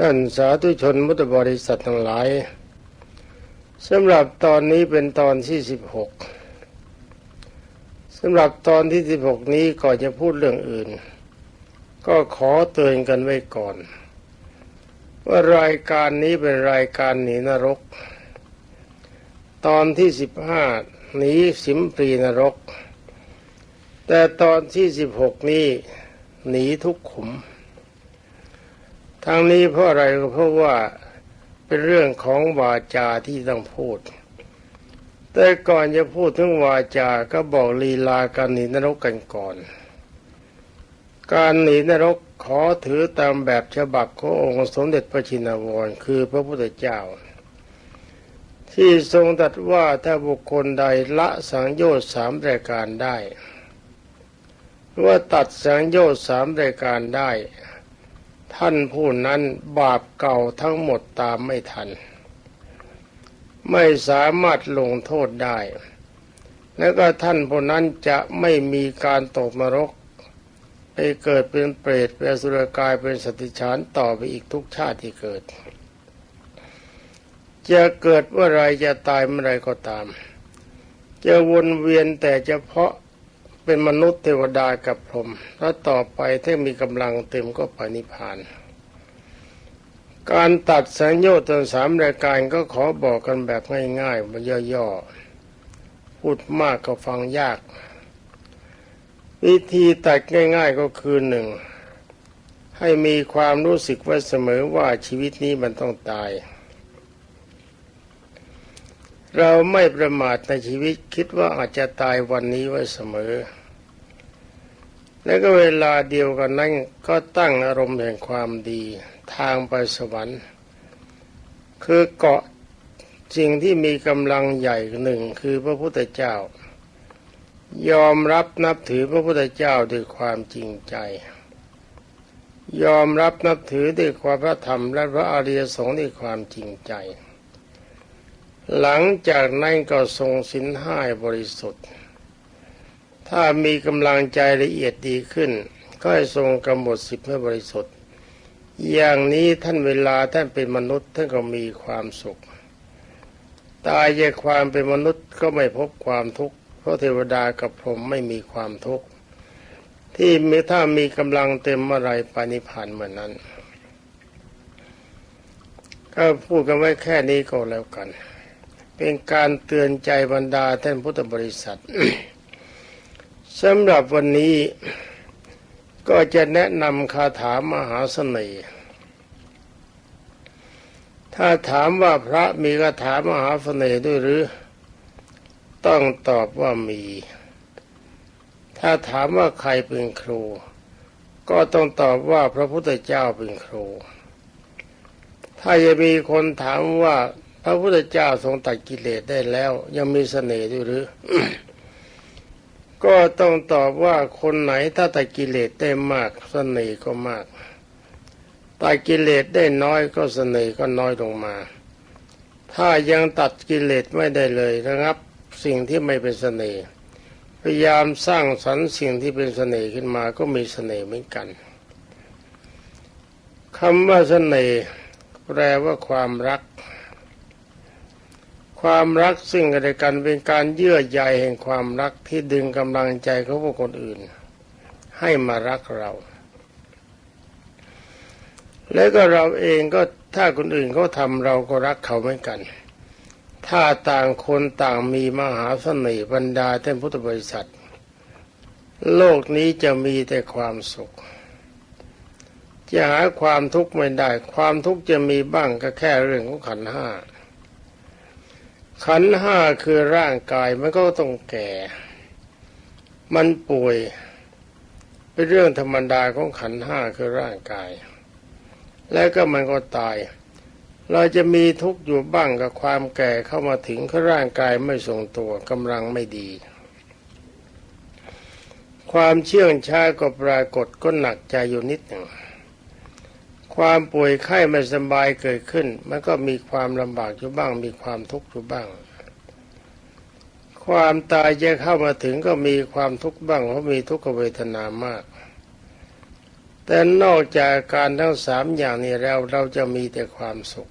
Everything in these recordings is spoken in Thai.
ท่านสาธุชนมุตบริษัททั้งหลายสำหรับตอนนี้เป็นตอนที่สิบหกสำหรับตอนที่สิบหกนี้ก่อนจะพูดเรื่องอื่น ก็ขอเตือนกันไว้ก่อน ว่ารายการนี้เป็นรายการหนีนรก ตอนที่สิบห้าหนีสิมปรีนรก แต่ตอนที่สิบหกนี้หนีทุกขุม ทางนี้เพราะอะไรก็เพราะว่าเป็นเรื่องของวาจาที่ต้องพูด แต่ก่อนจะพูดถึงวาจาก็บอกลีลาการหนีนรกกันก่อน การหนีนรกขอถือตามแบบฉบับขององค์สมเด็จพระชินวรคือพระพุทธเจ้า ที่ทรงตรัสว่าถ้าบุคคลใดละสังโยชน์สามรายการได้ว่าตัดสังโยชน์สามรายการได้ ท่านผู้นั้นบาปเก่าทั้งหมดตามไม่ทัน ไม่สามารถลงโทษได้ แล้วก็ท่านผู้นั้นจะไม่มีการตกนรก ไปเกิดเป็นเปรตเป็นสุรกายเป็นสติฉานต่อไปอีกทุกชาติที่เกิด จะเกิดเมื่อไรจะตายเมื่อไรก็ตาม จะวนเวียนแต่เฉพาะ เป็นมนุษย์เทวดากับพรหมแล้วต่อไปถ้ามีกำลังเต็มก็ปนิพาน การตัดสัญญาตนสามรายการก็ขอบอกกันแบบง่ายๆมาย่อๆ พูดมากก็ฟังยาก วิธีตัดง่าย ๆก็คือหนึ่งให้มีความรู้สึกว่าเสมอว่าชีวิตนี้มันต้องตาย เราไม่ประมาทในชีวิตคิดว่าอาจจะตายวันนี้ไว้เสมอ และก็เวลาเดียวกันนั้นก็ตั้งอารมณ์แห่งความดีทางไปสวรรค์ คือเกาะสิ่งที่มีกำลังใหญ่หนึ่งคือพระพุทธเจ้า ยอมรับนับถือพระพุทธเจ้าด้วยความจริงใจ ยอมรับนับถือด้วยความพระธรรมและพระอริยสงฆ์ด้วยความจริงใจ หลังจากนั้นก็ทรงสินห้าบริสุทธิ์ ถ้ามีกำลังใจละเอียดดีขึ้น ก็ให้ทรงกำหนดสิบให้บริสุทธิ์ อย่างนี้ท่านเวลาท่านเป็นมนุษย์ท่านก็มีความสุข ตายจากความเป็นมนุษย์ก็ไม่พบความทุกข์เพราะเทวดากับพรหมไม่มีความทุกข์ที่มถ้ามีกำลังเต็มเมื่อไรปานิพานเหมือนนั้น ก็พูดกันไว้แค่นี้ก็แล้วกัน เป็นการเตือนใจบรรดาท่านพุทธบริษัทสำหรับวันนี้ก็จะแนะนำคาถามหาเสน่ห์ถ้าถามว่าพระมีคาถามหาเสน่ห์ด้วยหรือ ต้องตอบว่ามี ถ้าถามว่าใครเป็นครู ก็ต้องตอบว่าพระพุทธเจ้าเป็นครู ถ้าจะมีคนถามว่า พระพุทธเจ้าทรงตัดกิเลสได้แล้ว ยังมีเสน่ห์ด้วยหรือ ก็ต้องตอบว่าคนไหนถ้าตัดกิเลสได้มากเสน่ห์ก็มากตัดกิเลสได้น้อยก็เสน่ห์ก็น้อยลงมา ถ้ายังตัดกิเลสไม่ได้เลยนะครับ สิ่งที่ไม่เป็นเสน่ห์พยายามสร้างสรรค์สิ่งที่เป็นเสน่ห์ขึ้นมาก็มีเสน่ห์เหมือนกันคำว่าเสน่ห์แปลว่าความรัก ความรักซึ่งกันและกันเป็นการเยื่อใยแห่งความรักที่ดึงกำลังใจของผู้คนอื่น ให้มารักเรา แล้วก็เราเองก็ถ้าคนอื่นเขาทำเราก็รักเขาเหมือนกัน ถ้าต่างคนต่างมีมหาเสน่ห์บรรดาท่านพุทธบริษัท โลกนี้จะมีแต่ความสุข จะหาความทุกข์ไม่ได้ ความทุกข์จะมีบ้างก็แค่เรื่องของขันห้า ขันห้าคือร่างกายมันก็ต้องแก่ มันป่วย เป็นเรื่องธรรมดาของขันห้าคือร่างกาย แล้วก็มันก็ตาย เราจะมีทุกข์อยู่บ้างกับความแก่เข้ามาถึงคือร่างกายไม่ทรงตัวกำลังไม่ดี ความเชื่องช้าก็ปรากฏก็หนักใจอยู่นิดหนึ่ง ความป่วยไข้ไม่สบายเกิดขึ้น มันก็มีความลำบากอยู่บ้าง มีความทุกข์อยู่บ้าง ความตายจะเข้ามาถึงก็มีความทุกข์บ้าง เพราะมีทุกขเวทนามาก แต่นอกจากการทั้งสามอย่างนี้แล้วเราจะมีแต่ความสุข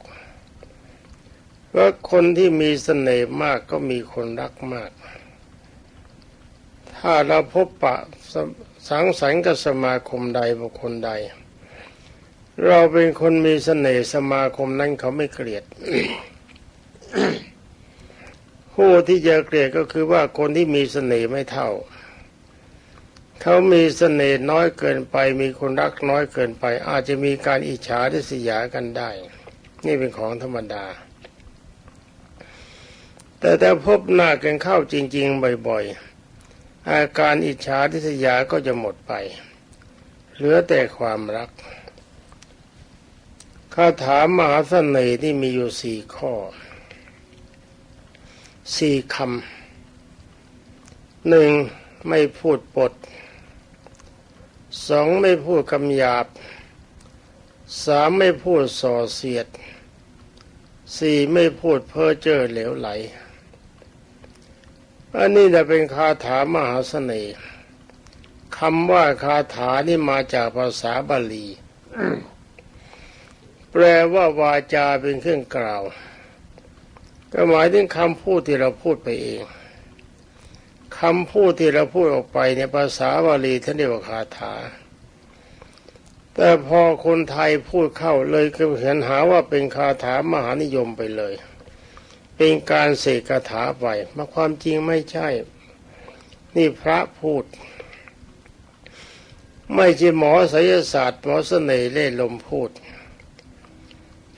เพราะคนที่มีเสน่ห์มากก็มีคนรักมาก ถ้าเราพบปะสสังสรรค์กับสมาคมใดบุคคลใด เราเป็นคนมีเสน่ห์สมาคมนั้นเขาไม่เกลียดผู้ที่จะเกลียดก็คือว่าคนที่มีเสน่ห์ไม่เท่า เขามีเสน่ห์น้อยเกินไป มีคนรักน้อยเกินไป อาจจะมีการอิจฉาทิษยากันได้ นี่เป็นของธรรมดา แต่ถ้าพบหน้ากันเข้าจริง ๆ บ่อยๆอาการอิจฉาทิษยาก็จะหมดไป เหลือแต่ความรัก คาถามหาเสน่ห์ที่มีอยู่สี่ข้อสี่คำหนึ่งไม่พูดปดสองไม่พูดคำหยาบสามไม่พูดส่อเสียดสี่ไม่พูดเพ้อเจ้อเหลวไหล อันนี้จะเป็นคาถามหาเสน่ห์คำว่าคาถานี่มาจากภาษาบาลี แปลว่าวาจาเป็นเครื่องกล่าว ก็หมายถึงคำพูดที่เราพูดไปเองคำพูดที่เราพูดออกไปในภาษาบาลีท่านเรียกว่าคาถา แต่พอคนไทยพูดเข้าเลยก็เห็นหาว่าเป็นคาถามหานิยมไปเลย เป็นการเสกคาถาไปมาความจริงไม่ใช่ นี่พระพูด ไม่ใช่หมอไสยศาสตร์หมอเสน่ห์เล่ลมพูด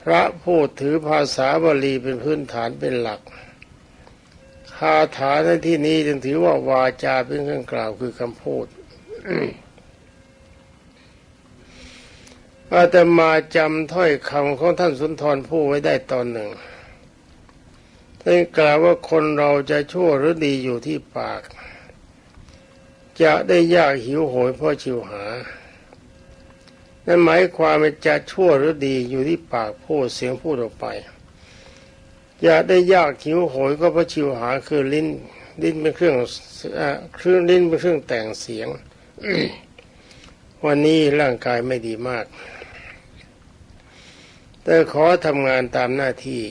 พระพูดถือภาษาบาลีเป็นพื้นฐานเป็นหลัก คาถาในที่นี้จึงถือว่าวาจาเป็นเครื่องกล่าวคือคำพูดอาตมาจำถ้อยคำของท่านสุนทรผู้ไว้ได้ตอนหนึ่งท่านกล่าวว่าคนเราจะชั่วหรือดีอยู่ที่ปาก จะได้ยากหิวโหยเพราะชิวหา นั่นหมายความว่าจะชั่วหรือดีอยู่ที่ปากพูดเสียงพูดออกไปจะได้ยากหิวโหยก็เพราะชิวหาคือลิ้นลิ้นเป็นเครื่องเครื่องลิ้นเป็นเครื่องแต่งเสียงวันนี้ร่างกายไม่ดีมาก แต่ขอทำงานตามหน้าที่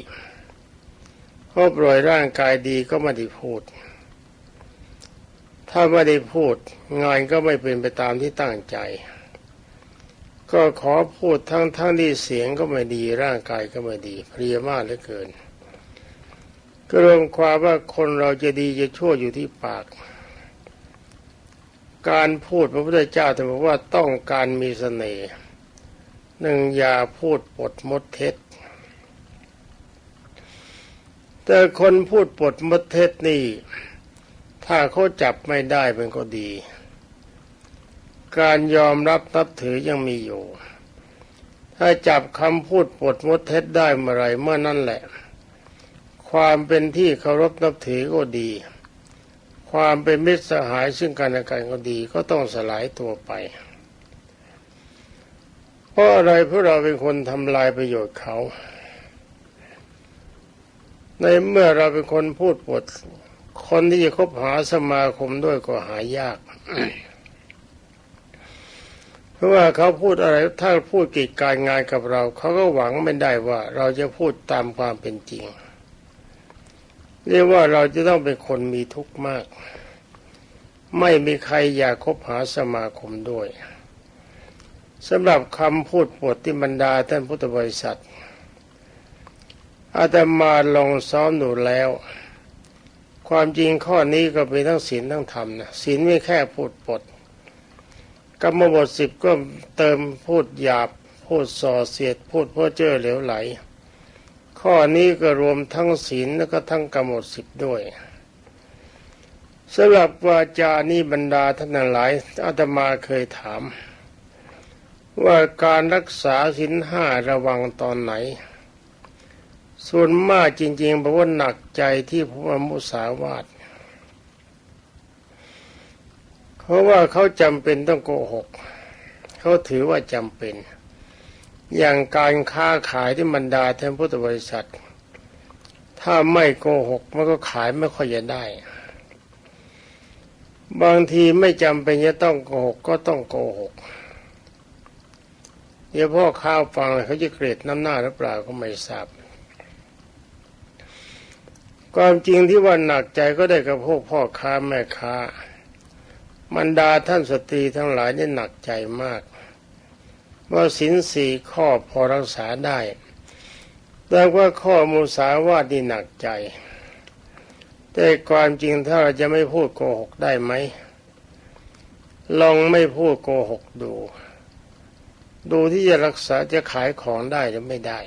เพราะปล่อยร่างกายดีก็ไม่ได้พูด ถ้าไม่ได้พูด งานก็ไม่เป็นไปตามที่ตั้งใจ ก็ขอพูดทั้งทั้งที่เสียงก็ไม่ดีร่างกายก็ไม่ดีเพลียมากเหลือเกิน ก็รวมความว่าคนเราจะดีจะชั่วอยู่ที่ปาก การพูดพระพุทธเจ้าท่านบอกว่าต้องการมีเสน่ห์หนึ่งอย่าพูดปดมดเท็จ แต่คนพูดปดมดเท็จนี่ ถ้าเขาจับไม่ได้มันก็ดี การยอมรับนับถือยังมีอยู่ ถ้าจับคำพูดปดมดเท็จได้เมื่อไรเมื่อนั่นแหละ ความเป็นที่เคารพนับถือก็ดี ความเป็นมิตรสหายซึ่งกันและกันก็ดีก็ต้องสลายตัวไป เพราะอะไรเพราะเราเป็นคนทำลายประโยชน์เขา ในเมื่อเราเป็นคนพูดปดคนที่จะคบหาสมาคมด้วยก็หายาก ราะว่าเขาพูดอะไรถ้าพูดกิจการงานกับเรา เขาก็หวังไม่ได้ว่าเราจะพูดตามความเป็นจริง เรียกว่าเราจะต้องเป็นคนมีทุกข์มาก ไม่มีใครอยากคบหาสมาคมด้วยสำหรับคำพูดปดที่บรรดาท่านพุทธบริษัทอาตมาลองซ้อมดูแล้ว ความจริงข้อนี้ก็เป็นทั้งศีลทั้งธรรมนะศีลไม่แค่พูดปด กรรมบทสิบก็เติมพูดหยาบ พูดส่อเสียด พูดเพ้อเจ้อเหลวไหล ข้อนี้ก็รวมทั้งศีลแล้วก็ทั้งกรรมบทสิบด้วยสำหรับวาจานี้บรรดาท่านหลายอาตมาเคยถาม ว่าการรักษาศีลห้าระวังตอนไหน ส่วนมากจริงๆบอกว่าหนักใจที่พระมุสาวาท เพราะว่าเขาจำเป็นต้องโกหก เขาถือว่าจำเป็น อย่างการค้าขายที่บรรดาท่านพุทธบริษัท ถ้าไม่โกหกมันก็ขายไม่ค่อยจะได้ บางทีไม่จำเป็นจะต้องโกหกก็ต้องโกหกเดี๋ยวพ่อข้าวฟังแล้วเขาจะเกลียดน้ำหน้าหรือเปล่าก็ไม่ทราบความจริงที่ว่าหนักใจก็ได้กับพวกพ่อค้าแม่ค้า บรรดาท่านสตรีทั้งหลายนี่หนักใจมาก ว่าสินสี่ข้อพอรักษาได้ แต่ว่าข้อมุสาวาทนี่หนักใจ แต่ความจริงถ้าเราจะไม่พูดโกหกได้ไหม ลองไม่พูดโกหกดู ดูที่จะรักษาจะขายของได้หรือไม่ได้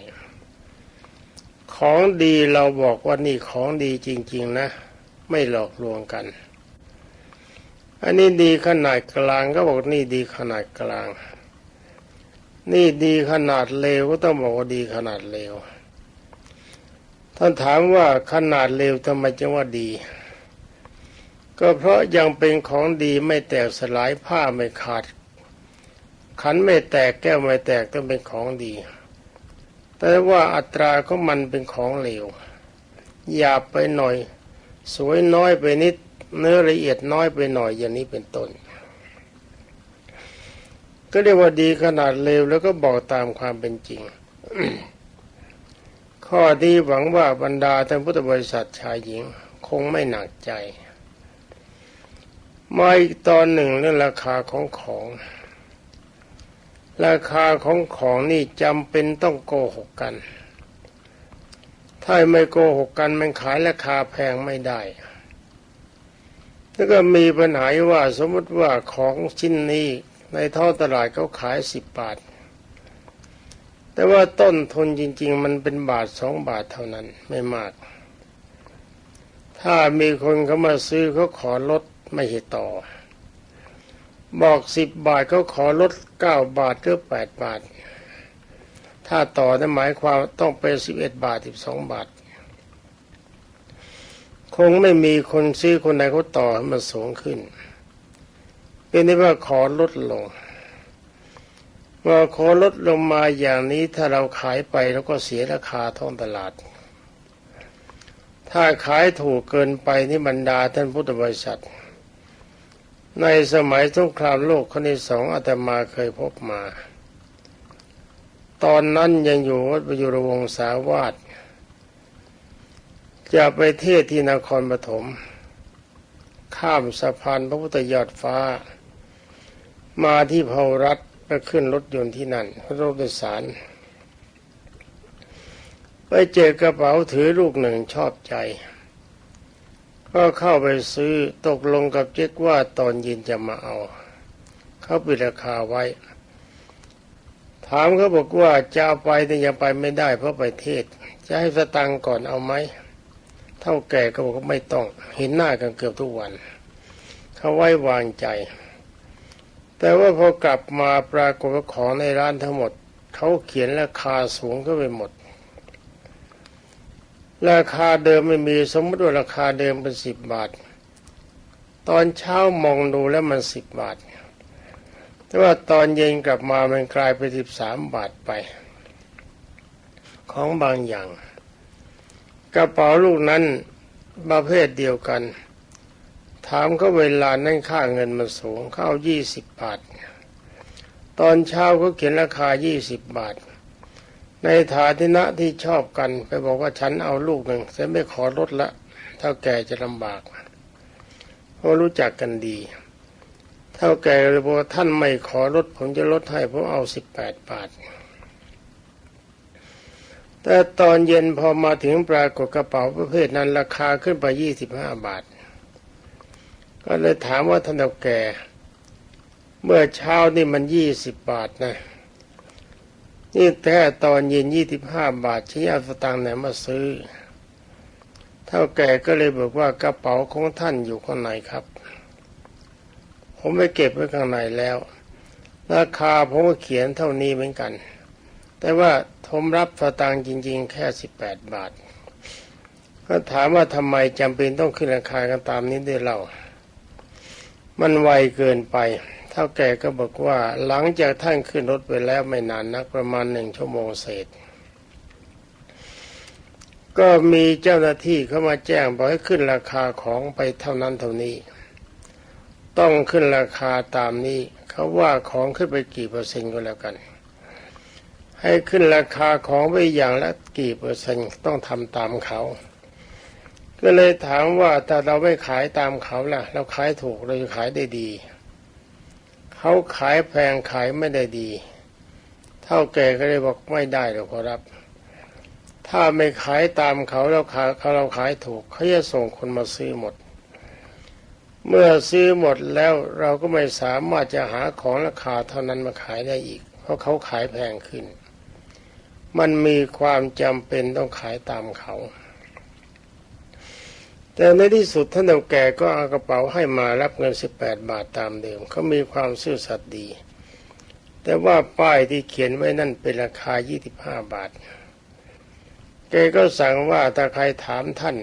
ของดีเราบอกว่านี่ของดีจริง ๆ นะ ไม่หลอกลวงกัน อันนี้ดีขนาดกลางก็บอกนี่ดีขนาดกลาง นี่ดีขนาดเลวก็ต้องบอกว่าดีขนาดเลวท่านถามว่าขนาดเลวทำไมจึงว่าดี ก็เพราะยังเป็นของดีไม่แตกสลายผ้าไม่ขาด ขันไม่แตกแก้วไม่แตกต้องเป็นของดี แต่ว่าอัตราของมันเป็นของเลวหยาบไปหน่อย สวยน้อยไปนิด เนื้อละเอียดน้อยไปหน่อยอย่างนี้เป็นต้น ก็เรียกว่าดีขนาดเลวแล้วก็บอกตามความเป็นจริง ข้อดีหวังว่าบรรดาท่านพุทธบริษัทชายหญิงคงไม่หนักใจมาอีกตอนหนึ่งเรื่องราคาของของ ราคาของของนี่จำเป็นต้องโกหกกัน ถ้าไม่โกหกกันมันขายราคาแพงไม่ได้ แล้วก็มีปัญหาว่าสมมติว่าของชิ้นนี้ในท้องตลาดเขาขายสิบบาท แต่ว่าต้นทุนจริง ๆ มันเป็นบาทสองบาทเท่านั้นไม่มาก ถ้ามีคนเขามาซื้อเขาขอลดไม่ให้ต่อ บอกสิบบาทเขาขอลดเก้าบาทหรือแปดบาท ถ้าต่อนั้นหมายความต้องเป็นสิบเอ็ดบาทสิบสองบาท คงไม่มีคนซื้อคนใดเขาต่อให้มันสูงขึ้น เป็นได้ว่าขอลดลงว่าขอลดลงมาอย่างนี้ถ้าเราขายไปแล้วก็เสียราคาท้องตลาด ถ้าขายถูกเกินไปนี่บรรดาท่านพุทธบริษัท ในสมัยสงครามโลกครั้งที่สองอาตมาเคยพบมา ตอนนั้นยังอยู่วัดประยุรวงศาวาส จะไปเทศที่นครปฐม ข้ามสะพานพระพุทธยอดฟ้า มาที่เผารัฐไปขึ้นรถยนต์ที่นั่นรถโดยสาร ไปเจอกระเป๋าถือลูกหนึ่งชอบใจ ก็เข้าไปซื้อตกลงกับเจ๊กว่าตอนเย็นจะมาเอา เขาปิดราคาไว้ ถามเขาบอกว่าจะเอาไปแต่ยังไปไม่ได้เพราะไปเทศ จะให้สตังก่อนเอาไหม เท่าแก่ก็บอกว่าไม่ต้องเห็นหน้ากันเกือบทุกวันเขาไว้วางใจ แต่ว่าพอกลับมาปรากฏว่าของในร้านทั้งหมดเขาเขียนราคาสูงก็ไปหมด ราคาเดิมไม่มีสมมติว่าราคาเดิมเป็นสิบบาท ตอนเช้ามองดูแล้วมันสิบบาท แต่ว่าตอนเย็นกลับมามันกลายเป็นสิบสามบาทไป ของบางอย่าง กระเป๋าลูกนั้นประเภทเดียวกัน ถามเขาเวลานั้นค่าเงินมันสูงเข้ายี่สิบบาท ตอนเช้าเขาเขียนราคายี่สิบบาท ในฐานะที่ชอบกันไปบอกว่าฉันเอาลูกหนึ่งฉันไม่ขอลดละ เท่าแก่จะลำบากเพราะรู้จักกันดี เท่าแก่เลยบอกว่าท่านไม่ขอลดผมจะลดให้ผมเอาสิบแปดบาท แต่ตอนเย็นพอมาถึงปรากฏกระเป๋าประเภทนั้นราคาขึ้นไปยี่สิบห้าบาท ก็เลยถามว่าท่านเท่าแก่ เมื่อเช้านี่มันยี่สิบบาทนะ นี่แค่ตอนเย็นยี่สิบห้าบาทชี้เอาสตางค์ไหนมาซื้อ เท่าแก่ก็เลยบอกว่ากระเป๋าของท่านอยู่ข้างในครับ ผมไปเก็บไว้ข้างในแล้ว ราคาผมก็เขียนเท่านี้เหมือนกัน แต่ว่าผมรับสตางค์จริง ๆ แค่สิบแปดบาท ก็ถามว่าทำไมจำเป็นต้องขึ้นราคากันตามนี้ด้วยเล่ามันไวเกินไป เท่าแก่ก็บอกว่าหลังจากท่านขึ้นรถไปแล้วไม่นานนักประมาณหนึ่งชั่วโมงเศษ ก็มีเจ้าหน้าที่เข้ามาแจ้งบอกให้ขึ้นราคาของไปเท่านั้นเท่านี้ ต้องขึ้นราคาตามนี้เขาว่าของขึ้นไปกี่เปอร์เซ็นต์ก็แล้วกัน ให้ขึ้นราคาของไปอย่างละกี่เปอร์เซ็นต์ต้องทำตามเขา ก็เลยถามว่าถ้าเราไม่ขายตามเขาล่ะ เราขายถูกเราจะขายได้ดี เขาขายแพงขายไม่ได้ดี เท่าแก่ก็เลยบอกไม่ได้หรอกขอรับ ถ้าไม่ขายตามเขาเราขายเขาเราขายถูกเขาจะส่งคนมาซื้อหมด เมื่อซื้อหมดแล้วเราก็ไม่สามารถจะหาของราคาเท่านั้นมาขายได้อีกเพราะเขาขายแพงขึ้น มันมีความจำเป็นต้องขายตามเขา แต่ในที่สุดท่านเฒ่าแก่ก็เอากระเป๋าให้มารับเงิน18บาทตามเดิมเขามีความซื่อสัตย์ดี แต่ว่าป้ายที่เขียนไว้นั่นเป็นราคา25บาท แกก็สั่งว่าถ้าใครถามท่าน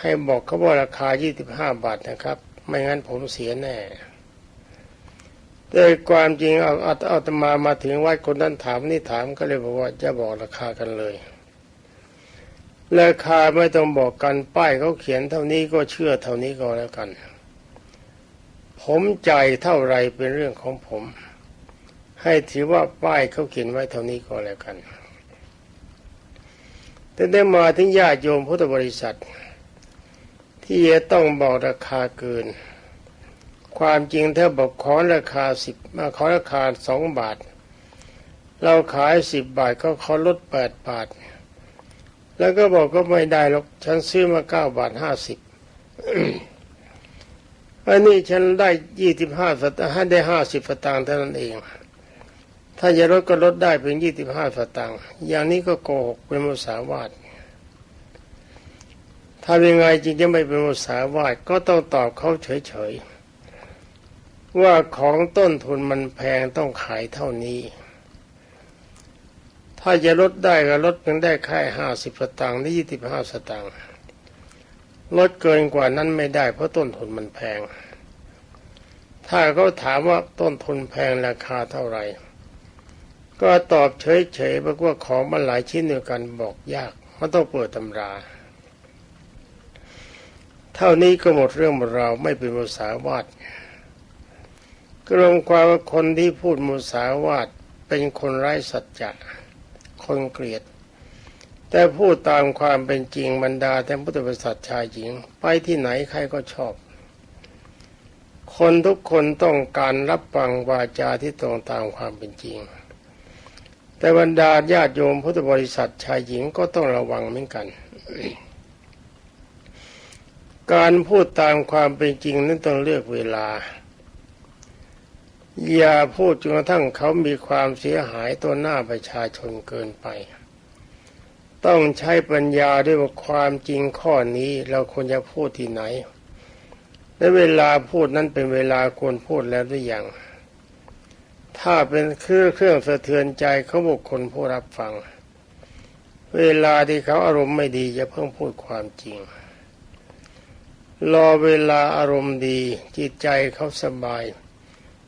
ให้บอกเขาว่าราคา25บาทนะครับ ไม่งั้นผมเสียแน่ แต่ความจริงเอาเอาเอาตมามาถึงวัดคนนั้นถามนี่ถามก็เลยบอกว่าจะบอกราคากันเลยราคาไม่ต้องบอกกันป้ายเขาเขียนเท่านี้ก็เชื่อเท่านี้ก็แล้วกัน ผมใจเท่าไรเป็นเรื่องของผม ให้ถือว่าป้ายเขาเขียนไว้เท่านี้ก็แล้วกัน แต่ได้มาถึงญาติโยมพุทธบริษัท ที่จะต้องบอกราคาเกิน ความจริงถ้าบอกขอราคาสิบมาขอราคาสองบาท เราขายสิบบาทก็ขาลดแปดบาท แล้วก็บอกก็ไม่ได้หรอกฉันซื้อมาเก้าบาทห้าสิบอันนี้ฉันได้ยี่สิบห้าสตางค์ได้ห้าสิบสตางค์เท่านั้นเอง ถ้าจะลดก็ลดได้เป็นยี่สิบห้าสตางค์อย่างนี้ก็โกหกเป็นมุสาวาทถ้ายังไงจริงจะไม่เป็นมุสาวาทก็ต้องตอบเขาเฉยๆ ว่าของต้นทุนมันแพงต้องขายเท่านี้ ถ้าจะลดได้ก็ลดเพียงได้แค่ห้าสิบสตางค์หรือยี่สิบห้าสตางค์ลดเกินกว่านั้นไม่ได้เพราะต้นทุนมันแพง ถ้าเขาถามว่าต้นทุนแพงราคาเท่าไหร่ ก็ตอบเฉยๆบอกว่าของมันหลายชิ้นเดียวกันบอกยากมันต้องเปิดตำรา เท่านี้ก็หมดเรื่องหมดราวไม่เป็นมุสาวาทก รวมความว่าคนที่พูดมุสาวาทเป็นคนไร้สัจจะคนเกลียด แต่พูดตามความเป็นจริงบรรดาแต่พุทธบริษัทชายหญิง ไปที่ไหนใครก็ชอบ คนทุกคนต้องการรับฟังวาจาที่ตรงตามความเป็นจริง แต่บรรดาญาติโยมพุทธบริษัทชายหญิงก็ต้องระวังเหมือนกันการพูดตามความเป็นจริงนั้นต้องเลือกเวลา อย่าพูดจนกระทั่งเขามีความเสียหายต่อหน้าประชาชนเกินไป ต้องใช้ปัญญาด้วยว่าความจริงข้อนี้เราควรจะพูดที่ไหน และเวลาพูดนั้นเป็นเวลาควรพูดแล้วหรือยังถ้าเป็นเครื่องเครื่องสะเทือนใจเขาบุคคลผู้รับฟัง เวลาที่เขาอารมณ์ไม่ดีจะเพิ่งพูดความจริง รอเวลาอารมณ์ดีจิตใจเขาสบาย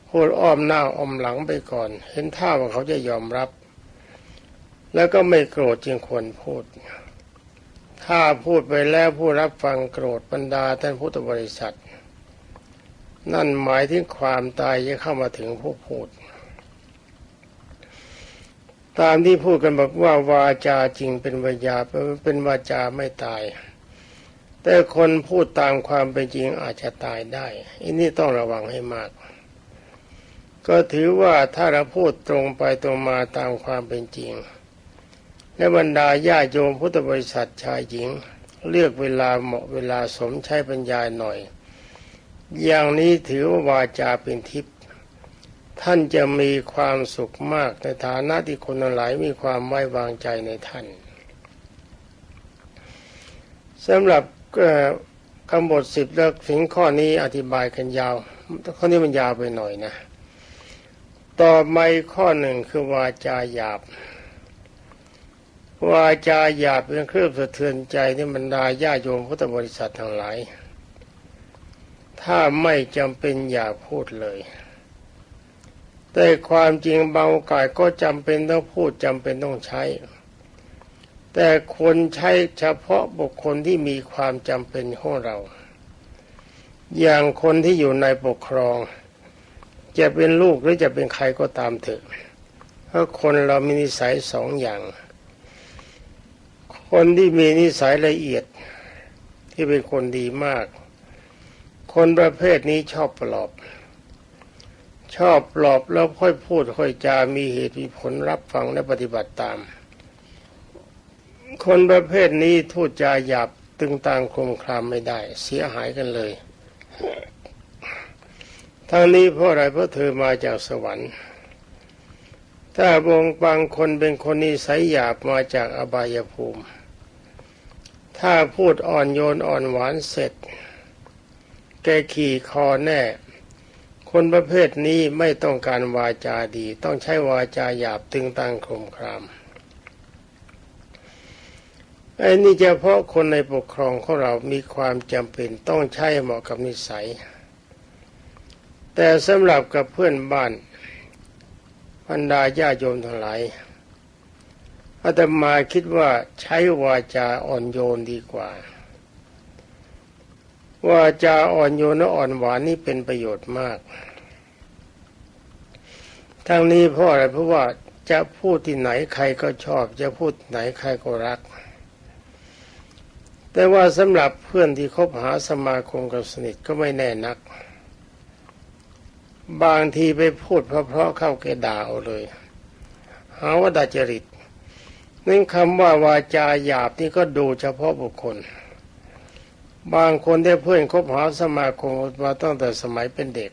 พูดอ้อมหน้าอ้อมหลังไปก่อน เห็นท่าว่าเขาจะยอมรับ แล้วก็ไม่โกรธจึงควรพูด ถ้าพูดไปแล้วผู้รับฟังโกรธบรรดาท่านพุทธบริษัท นั่นหมายถึงความตายจะเข้ามาถึงผู้พูด ตามที่พูดกันบอกว่าวาจาจริงเป็นวิญญาเป็นวาจาไม่ตายแต่คนพูดตามความเป็นจริงอาจจะตายได้อันนี้ต้องระวังให้มาก ก็ถือว่าถ้าเราพูดตรงไปตรงมาตามความเป็นจริง และบรรดาญาโยมพุทธบริษัทชายหญิง เลือกเวลาเหมาะเวลาสมใช้ปัญญาหน่อย อย่างนี้ถือว่าวาจาเป็นทิพย์ท่านจะมีความสุขมากในฐานะที่คนหลายมีความไว้วางใจในท่านสำหรับคำบทสิบแล้วถึงข้อนี้อธิบายกันยาว ข้อนี้มันยาวไปหน่อยนะ ต่อมาข้อหนึ่งคือวาจาหยาบ วาจาหยาบเป็นเครื่องสะเทือนใจที่บรรดาญาโยมพุทธบริษัททั้งหลาย ถ้าไม่จำเป็นอย่าพูดเลย แต่ความจริงบางโอกาสก็จำเป็นต้องพูดจำเป็นต้องใช้ แต่คนใช้เฉพาะบุคคลที่มีความจำเป็นของเรา อย่างคนที่อยู่ในปกครอง จะเป็นลูกหรือจะเป็นใครก็ตามเถอะเพราะคนเรามีนิสัยสองอย่าง คนที่มีนิสัยละเอียดที่เป็นคนดีมาก คนประเภทนี้ชอบปลอบ ชอบปลอบแล้วค่อยพูดค่อยจามีเหตุมีผลรับฟังและปฏิบัติตาม คนประเภทนี้ทูดจาหยาบตึงตางคมครามไม่ได้ เสียหายกันเลย ทั้งนี้เพราะอะไรเพราะเธอมาจากสวรรค์ ถ้าบงบางคนเป็นคนนิสัยหยาบมาจากอบายภูมิ ถ้าพูดอ่อนโยนอ่อนหวานเสร็จ แกขี่คอแน่ คนประเภทนี้ไม่ต้องการวาจาดี ต้องใช้วาจาหยาบตึงตังคมครามไอ้นี่เฉพาะคนในปกครองของเรามีความจำเป็นต้องใช้เหมาะกับนิสัย แต่สำหรับกับเพื่อนบ้านบรรดาญาโยมทั้งหลายอาตมาคิดว่าใช้วาจาอ่อนโยนดีกว่า วาจาอ่อนโยนและอ่อนหวานนี่เป็นประโยชน์มาก ทั้งนี้เพราะอะไรเพราะว่าจะพูดที่ไหนใครก็ชอบ จะพูดไหนใครก็รัก แต่ว่าสำหรับเพื่อนที่คบหาสมาคมกับสนิทก็ไม่แน่นัก บางทีไปพูดเพราะๆเข้าแกด่าเอาเลยหาว่าดาจริตนั่นคำว่าวาจาหยาบนี่ก็ดูเฉพาะบุคคล บางคนได้เพื่อนคบหาสมาคมมาตั้งแต่สมัยเป็นเด็ก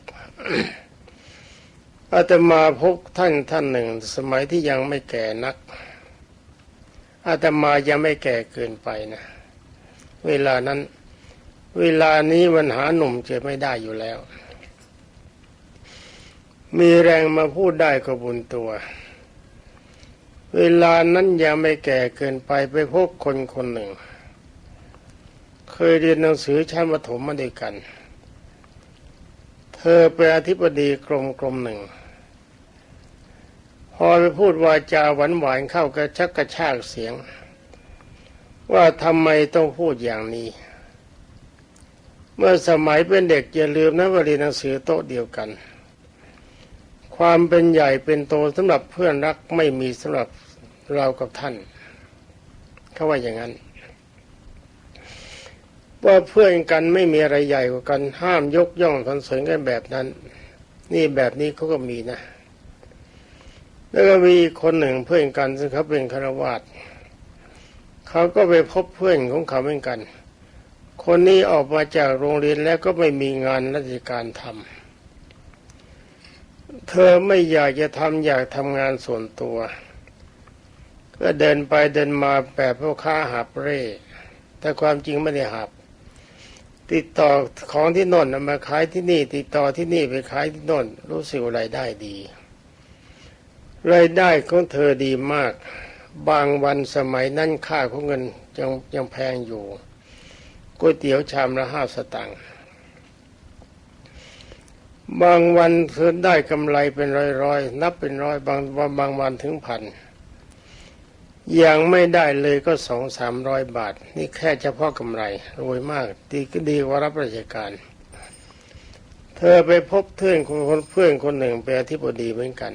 อาตมาพบท่านท่านหนึ่ง สมัยที่ยังไม่แก่นักอาตมายังไม่แก่เกินไปนะ เวลานั้น เวลานี้มันหาหนุ่มจะไม่ได้อยู่แล้ว มีแรงมาพูดได้ก็บุญตัว เวลานั้นยังไม่แก่เกินไปไปพบคนคนหนึ่ง เคยเรียนหนังสือชั้นประถมมาด้วยกัน เธอเป็นอธิบดีกรมกรมหนึ่ง พอไปพูดวาจาหวานหวานเข้ากระชักกระชากเสียง ว่าทำไมต้องพูดอย่างนี้ เมื่อสมัยเป็นเด็กอย่าลืมนะว่าเรียนหนังสือโต๊ะเดียวกัน ความเป็นใหญ่เป็นโตสำหรับเพื่อนรักไม่มีสำหรับเรากับท่านเขาว่าอย่างนั้น ว่าเพื่อนกันไม่มีอะไรใหญ่กว่ากันห้ามยกย่องสรรเสริญกันแบบนั้น นี่แบบนี้เขาก็มีนะ แล้วก็มีคนหนึ่งเพื่อนกันซึ่งเขาเป็นคารวาสเขาก็ไปพบเพื่อนของเขาเหมือนกัน คนนี้ออกมาจากโรงเรียนแล้วก็ไม่มีงานราชการทำ เธอไม่อยากจะทำอยากทำงานส่วนตัว ก็เดินไปเดินมาแบบพ่อค้าหับเร่ แต่ความจริงไม่ได้หับ ติดต่อของที่นนมาขายที่นี่ ติดต่อที่นี่ไปขายที่น่นรู้สึกรายได้ดีรายได้ของเธอดีมาก บางวันสมัยนั้นค่าของเงินยังยังแพงอยู่ก๋วยเตี๋ยวชามละห้าสตางค์ บางวันเธอได้กำไรเป็นร้อยๆ นับเป็นร้อยบางวันบางวันถึงพันอยังไม่ได้เลยก็สองสามร้อยบาท นี่แค่เฉพาะกำไรรวยมาก ดีก็ดีว่ารับราชการ เธอไปพบเพื่อนคนเพื่อนคนหนึ่งเป็นอธิบดีเหมือนกัน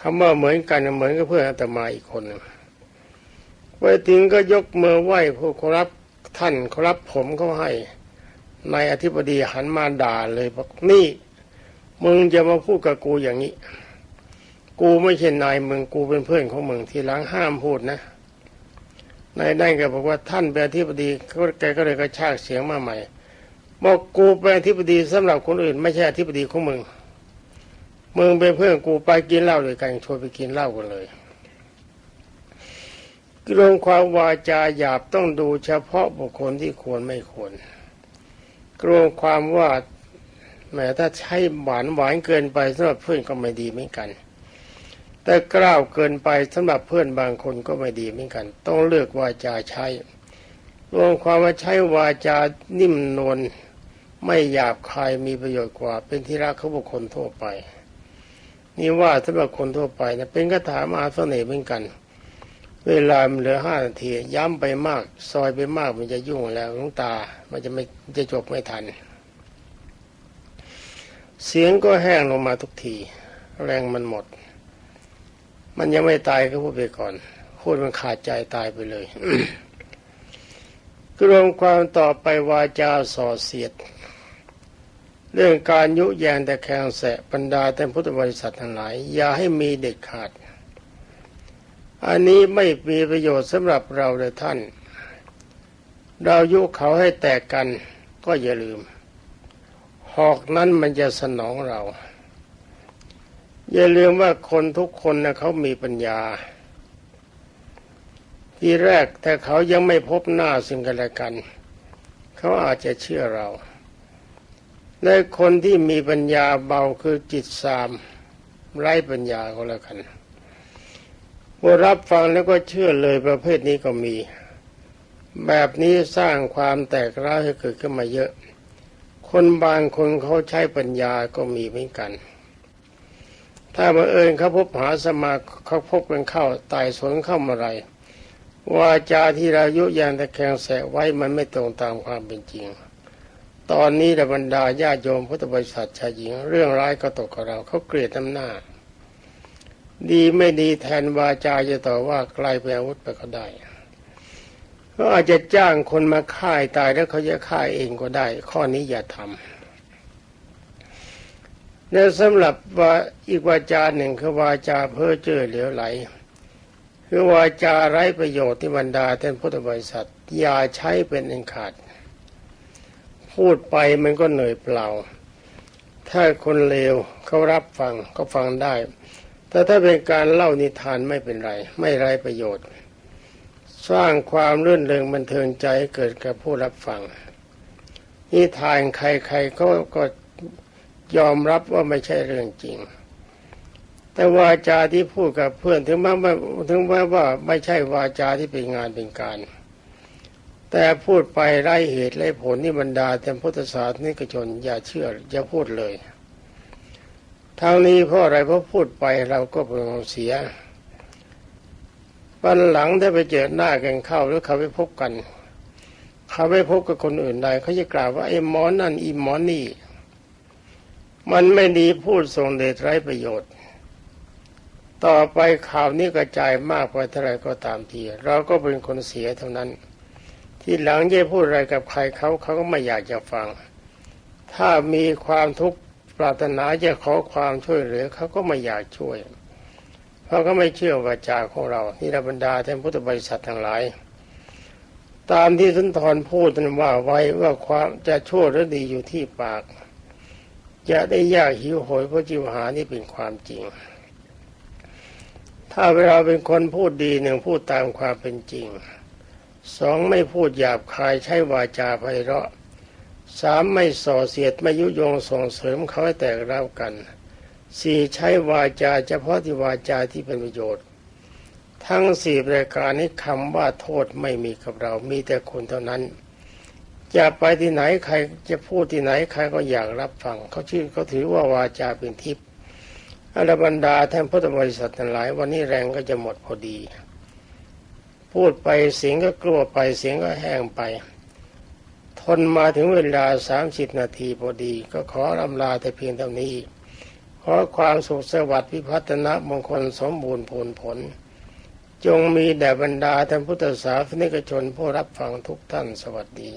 คำว่าเหมือนกันเหมือนกับเพื่อนอาตมาอีกคนไปถึงก็ยกมือไหว้ผู้ครับท่านครับผมเขาให้ นายอธิบดีหันมาด่าเลยบอกนี่มึงจะมาพูดกับกูอย่างนี้ กูไม่ใช่นายมึงกูเป็นเพื่อนของมึงทีหลังห้ามพูดนะนายได้ก็บอกว่าท่านเป็นอธิบดีเขาแกก็เลยกระชากเสียงมาใหม่บอกกูเป็นอธิบดีสำหรับคนอื่น ไม่ใช่อธิบดีของมึงมึงเป็นเพื่อนกูไปกินเหล้าด้วยกันชวนไปกินเหล้ากันเลยเรื่องความวาจาหยาบต้องดูเฉพาะบุคคลที่ควรไม่ควร กลัวความว่าแม้ถ้าใช้หวานหวานเกินไปสำหรับเพื่อนก็ไม่ดีเหมือนกัน แต่กล้าวเกินไปสำหรับเพื่อนบางคนก็ไม่ดีเหมือนกัน ต้องเลือกวาจาใช้รวมความว่าใช้วาจานิ่มนวลไม่หยาบคายมีประโยชน์กว่า เป็นที่รักของบุคคลทั่วไป นี่ว่าสำหรับคนทั่วไปนะเป็นคาถามาเสน่ห์เหมือนกัน เวลาเหลือห้านาที ย้ำไปมาก ซอยไปมากมันจะยุ่งแล้วลวงตา มันจะไม่จะจบไม่ทัน เสียงก็แห้งลงมาทุกที แรงมันหมด มันยังไม่ตายก็พูดไปก่อนพูดมันขาดใจตายไปเลยรวมความต่อไปวาจาส่อเสียด เรื่องการยุแยงแต่แคงแสะบรรดาแต่พุทธบริษัททั้งหลาย อย่าให้มีเด็ดขาด อันนี้ไม่มีประโยชน์สำหรับเราเลยท่าน เรายุเขาให้แตกกันก็อย่าลืม หอกนั้นมันจะสนองเรา อย่าลืมว่าคนทุกคนนะเขามีปัญญา ที่แรกแต่เขายังไม่พบหน้าซึ่งกันและกัน เขาอาจจะเชื่อเราและคนที่มีปัญญาเบาคือจิตสามไร้ปัญญาก็แล้วกัน พอรับฟังแล้วก็เชื่อเลยประเภทนี้ก็มี แบบนี้สร้างความแตกร้าวให้เกิดขึ้นมาเยอะ คนบางคนเขาใช้ปัญญาก็มีเหมือนกัน ถ้าบังเอิญเขาพบหาสมาเขาพบกันเข้าตายสนเข้ามาไรวาจาที่เรายุยงตะแคงแสไว้มันไม่ตรงตามความเป็นจริง ตอนนี้ระบรรดาญาโยมพุทธบริษัทชายหญิง เรื่องร้ายก็ตกกับเราเขาเกลียดน้ำหน้า ดีไม่ดีแทนวาจาจะต่อว่าไกลไปอาวุธไปก็ได้ก็อาจจะจ้างคนมาฆ่าตายแล้วเขาจะฆ่าเองก็ได้ ข้อนี้อย่าทำและสำหรับว่าอีกวาจาหนึ่งคือวาจาเพ้อเจ้อเหลวไหล คือวาจาไร้ประโยชน์ที่บรรดาท่านพุทธบริษัทอย่าใช้เป็นอันขาด พูดไปมันก็เหนื่อยเปล่า ถ้าคนเลวเขารับฟังก็ฟังได้ แต่ถ้าเป็นการเล่านิทานไม่เป็นไร ไม่ไร้ประโยชน์ สร้างความรื่นเริงบันเทิงใจใเกิดกับผู้รับฟัง นิทานใครๆก็ก็ยอมรับว่าไม่ใช่เรื่องจริง แต่วาจาที่พูดกับเพื่อนถึงแม้ว่าถึงแม้ว่าไม่ใช่วาจาที่เป็นงานเป็นการ แต่พูดไปไร้เหตุไร้ผลนี่บรรดาแต่พุทธศาสนิกชนอย่าเชื่ออย่าพูดเลย ทางนี้เพราะอะไรเพราะพูดไปเราก็เป็นของเสียวันหลังถ้ไปเจอหน้ากันเข้าหรือเขาไปพบกัน เขาไปพบกับคนอื่นใดเขาจะกล่าวว่าไอ้หมอนนั่นอีหมอนี่ มันไม่ดีพูดส่งเดชไร้ประโยชน์ ต่อไปข่าวนี้กระจายมากไปเท่าไรก็ตามที เราก็เป็นคนเสียเท่านั้น ที่หลังจะพูดอะไรกับใครเขาเขาก็ไม่อยากจะฟัง ถ้ามีความทุกข์ ปรารถนาจะขอความช่วยเหลือเขาก็ไม่อยากช่วย เพราะเขาไม่เชื่อวาจาของเรานี่ระบรรดาท่านพุทธบริษัททั้งหลาย ตามที่สุนทรพูดนั้นว่าไว้ว่าความจะชั่วหรือดีอยู่ที่ปาก จะได้ยากหิวโหยเพราะจิวหานี่เป็นความจริง ถ้าเราเป็นคนพูดดีหนึ่งพูดตามความเป็นจริงสองไม่พูดหยาบคายใช้วาจาไพเราะ สามไม่ส่อเสียดไม่ยุยงส่งเสริมเขาให้แตกร้าวกันสี่ใช้วาจาเฉพาะที่วาจาที่เป็นประโยชน์ ทั้งสี่ประการนี้คำว่าโทษไม่มีกับเรา มีแต่คนเท่านั้น จะไปที่ไหนใครจะพูดที่ไหนใครก็อยากรับฟังเขาชื่อเขาถือว่าวาจาเป็นทิพย์อรบรรดาท่านพุทธบริษัททั้งหลาย วันนี้แรงก็จะหมดพอดี พูดไปเสียงก็กลัวไปเสียงก็แห้งไป ทนมาถึงเวลาสามสิบนาทีพอดี ก็ขอรำลาแต่เพียงเท่านี้ ขอความสุขสวัสดิ์พิพัฒนมงคลสมบูรณ์ผลผล จงมีแด่บรรดาท่านพุทธศาสนิกชนผู้รับฟังทุกท่านสวัสดี